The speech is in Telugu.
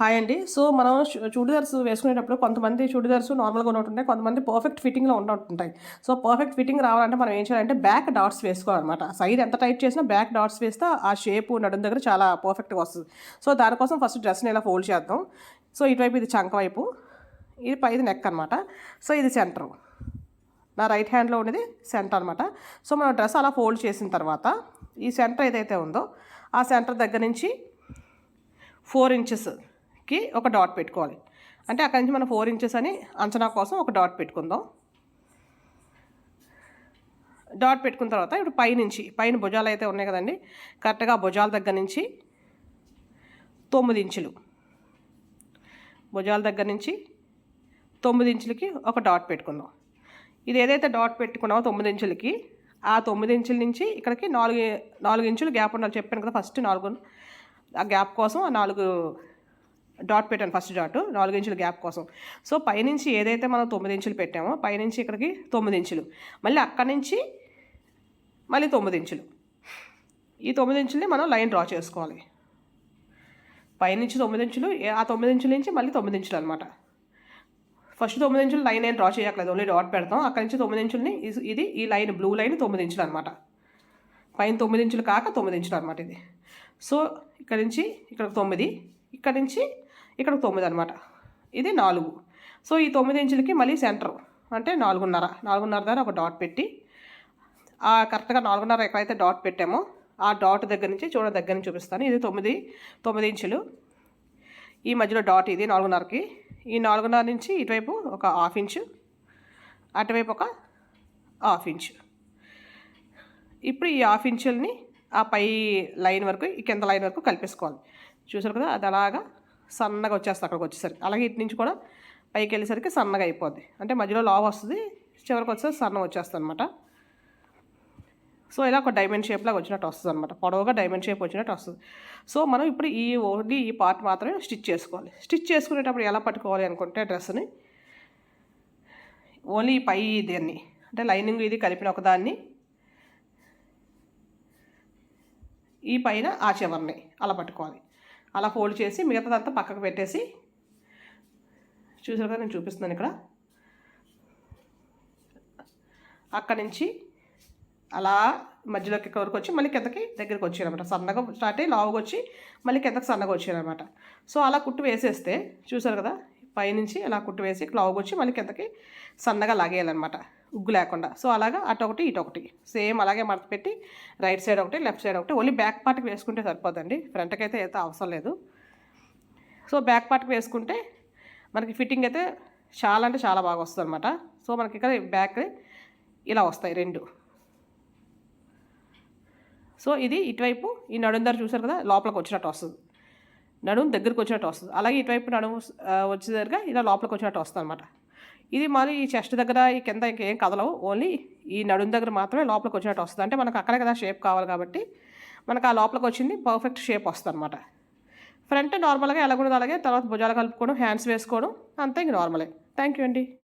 హాయ్ అండి. సో మనం చూ- చూడిదార్స్ వేసుకునేటప్పుడు కొంతమంది చూడిదార్స్ నార్మల్గా ఉంటుంటాయి కొంతమంది పర్ఫెక్ట్ ఫిట్టింగ్లో ఉంటుంటాయి సో పర్ఫెక్ట్ ఫిట్టింగ్ రావాలంటే మనం ఏం చేయాలంటే బ్యాక్ డాట్స్ వేసుకోవాలన్నమాట. సైడ్ ఎంత టైట్ చేసినా బ్యాక్ డాట్స్ వేస్తే ఆ షేప్ నడుం దగ్గర చాలా పర్ఫెక్ట్గా వస్తుంది. సో దానికోసం ఫస్ట్ డ్రెస్ని ఇలా ఫోల్డ్ చేద్దాం. సో ఇటువైపు ఇది చంక వైపు ఇది పైది నెక్ అనమాట సో ఇది సెంటర్ నా రైట్ హ్యాండ్లో ఉన్నది సెంటర్ అనమాట సో మనం డ్రెస్ అలా ఫోల్డ్ చేసిన తర్వాత ఈ సెంటర్ ఏదైతే ఉందో ఆ సెంటర్ దగ్గర నుంచి ఫోర్ ఇంచెస్ కి ఒక డాట్ పెట్టుకోవాలి. అంటే అక్కడి నుంచి మనం ఫోర్ ఇంచెస్ అని అంచనా కోసం ఒక డాట్ పెట్టుకుందాం. డాట్ పెట్టుకున్న తర్వాత ఇప్పుడు పైనుంచి పైన భుజాలు అయితే ఉన్నాయి కదండి. కరెక్ట్గా భుజాల దగ్గర నుంచి తొమ్మిది ఇంచులు. భుజాల దగ్గర నుంచి తొమ్మిది ఇంచులకి ఒక డాట్ పెట్టుకుందాం. ఇది ఏదైతే డాట్ పెట్టుకున్నామో తొమ్మిది ఇంచులకి ఆ తొమ్మిది ఇంచుల నుంచి ఇక్కడికి నాలుగు నాలుగు ఇంచులు గ్యాప్ ఉండాలి చెప్పాను కదా ఫస్ట్ నాలుగు ఆ గ్యాప్ కోసం ఆ నాలుగు డాట్ పెట్టాను ఫస్ట్ డాట్ నాలుగు ఇంచుల గ్యాప్ కోసం. సో పైనుంచి ఏదైతే మనం తొమ్మిది ఇంచులు పెట్టామో పైనుంచి ఇక్కడికి తొమ్మిది ఇంచులు. మళ్ళీ అక్కడి నుంచి మళ్ళీ తొమ్మిది ఇంచులు. ఈ తొమ్మిది ఇంచుల్ని మనం లైన్ డ్రా చేసుకోవాలి. పైనుంచి తొమ్మిది ఇంచులు ఏ- ఆ తొమ్మిది ఇంచుల నుంచి మళ్ళీ తొమ్మిది ఇంచులు అనమాట ఫస్ట్ తొమ్మిది ఇంచులు లైన్ ఏం డ్రా చేయట్లేదు ఓన్లీ డాట్ పెడతాం. అక్కడి నుంచి తొమ్మిది ఇంచుల్ని ఇది ఈ లైన్ బ్లూ లైన్ తొమ్మిది ఇంచులు అనమాట పైన తొమ్మిది ఇంచులు కాక తొమ్మిది ఇంచులు అనమాట ఇది. సో ఇక్కడ నుంచి ఇక్కడ తొమ్మిది ఇక్కడ నుంచి ఇక్కడ తొమ్మిది అనమాట ఇది నాలుగు. సో ఈ తొమ్మిది ఇంచులకి మళ్ళీ సెంటర్ అంటే నాలుగున్నర. నాలుగున్నర దగ్గర ఒక డాట్ పెట్టి ఆ కరెక్ట్గా నాలుగున్నర ఎక్కడైతే డాట్ పెట్టామో ఆ డాట్ దగ్గర నుంచి చూడ దగ్గర నుంచి చూపిస్తాను. ఇది తొమ్మిది తొమ్మిది ఇంచులు. ఈ మధ్యలో డాట్ ఇది నాలుగున్నరకి. ఈ నాలుగున్నర నుంచి ఇటువైపు ఒక హాఫ్ ఇంచు అటువైపు ఒక హాఫ్ ఇంచు. ఇప్పుడు ఈ హాఫ్ ఇంచుల్ని ఆ పై లైన్ వరకు ఈ కింద లైన్ వరకు కలిపేసుకోవాలి. చూసారు కదా? అది అలాగా సన్నగా వచ్చేస్తుంది అక్కడికి వచ్చేసరికి. అలాగే ఇటు నుంచి కూడా పైకి వెళ్ళేసరికి సన్నగా అయిపోద్ది. అంటే మధ్యలో లావ్ వస్తుంది చివరికి వచ్చేసరికి సన్న వచ్చేస్తుంది అనమాట సో ఇలా ఒక డైమండ్ షేప్లాగా వచ్చినట్టు వస్తుంది అనమాట పొడవుగా డైమండ్ షేప్ వచ్చినట్టు వస్తుంది. సో మనం ఇప్పుడు ఈ ఓన్లీ ఈ పార్ట్ మాత్రమే స్టిచ్ చేసుకోవాలి. స్టిచ్ చేసుకునేటప్పుడు ఎలా పట్టుకోవాలి అనుకుంటే డ్రెస్ని ఓన్లీ పై దీన్ని అంటే లైనింగ్ ఇది కలిపిన ఒకదాన్ని ఈ పైన ఆ చివరిని అలా పట్టుకోవాలి. అలా ఫోల్డ్ చేసి మిగతాదంతా పక్కకు పెట్టేసి చూసారు కదా నేను చూపిస్తున్నాను ఇక్కడ. అక్కడి నుంచి అలా మధ్యలోకి వరకు వచ్చి మళ్ళీ కిందకి దగ్గరికి వచ్చారనమాట సన్నగా స్టార్ట్ అయ్యి లావుగా వచ్చి మళ్ళీ కిందకి సన్నగా వచ్చారనమాట సో అలా కుట్టు వేసేస్తే చూసారు కదా పైనుంచి అలా కుట్టు వేసి లావుగా వచ్చి మళ్ళీ కిందకి సన్నగా లాగేయాలన్నమాట. ఉగ్గు లేకుండా. సో అలాగా అటు ఒకటి ఇటు ఒకటి సేమ్ అలాగే మడత పెట్టి రైట్ సైడ్ ఒకటి లెఫ్ట్ సైడ్ ఒకటి ఓన్లీ బ్యాక్ పార్ట్కి వేసుకుంటే సరిపోదండి ఫ్రంట్కి అయితే అయితే అవసరం లేదు. సో బ్యాక్ పార్ట్కి వేసుకుంటే మనకి ఫిట్టింగ్ అయితే చాలా అంటే చాలా బాగా వస్తుంది అనమాట సో మనకి ఇక్కడ బ్యాక్ ఇలా వస్తాయి రెండు. సో ఇది ఇటువైపు ఈ నడుం దగ్గర చూసారు కదా లోపలికి వచ్చినట్టు వస్తుంది. నడుము దగ్గరికి వచ్చినట్టు వస్తుంది. అలాగే ఇటువైపు నడుము ఆ, వచ్చేసరిగా ఇలా లోపలికి వచ్చినట్టు వస్తుంది అనమాట ఇది మరి ఈ చెస్ట్ దగ్గర ఈ కింద ఇంకేం కదలవు. ఓన్లీ ఈ నడుం దగ్గర మాత్రమే లోపలికి వచ్చినట్టు వస్తుంది. అంటే మనకు అక్కడే కదా షేప్ కావాలి కాబట్టి మనకు ఆ లోపలికి వచ్చింది పర్ఫెక్ట్ షేప్ వస్తుంది అనమాట ఫ్రంట్ నార్మల్గా ఎలా కూడా అలాగే తర్వాత భుజాలు కలుపుకోవడం హ్యాండ్స్ వేసుకోవడం అంతే ఇంక నార్మలే థ్యాంక్ యూ అండి.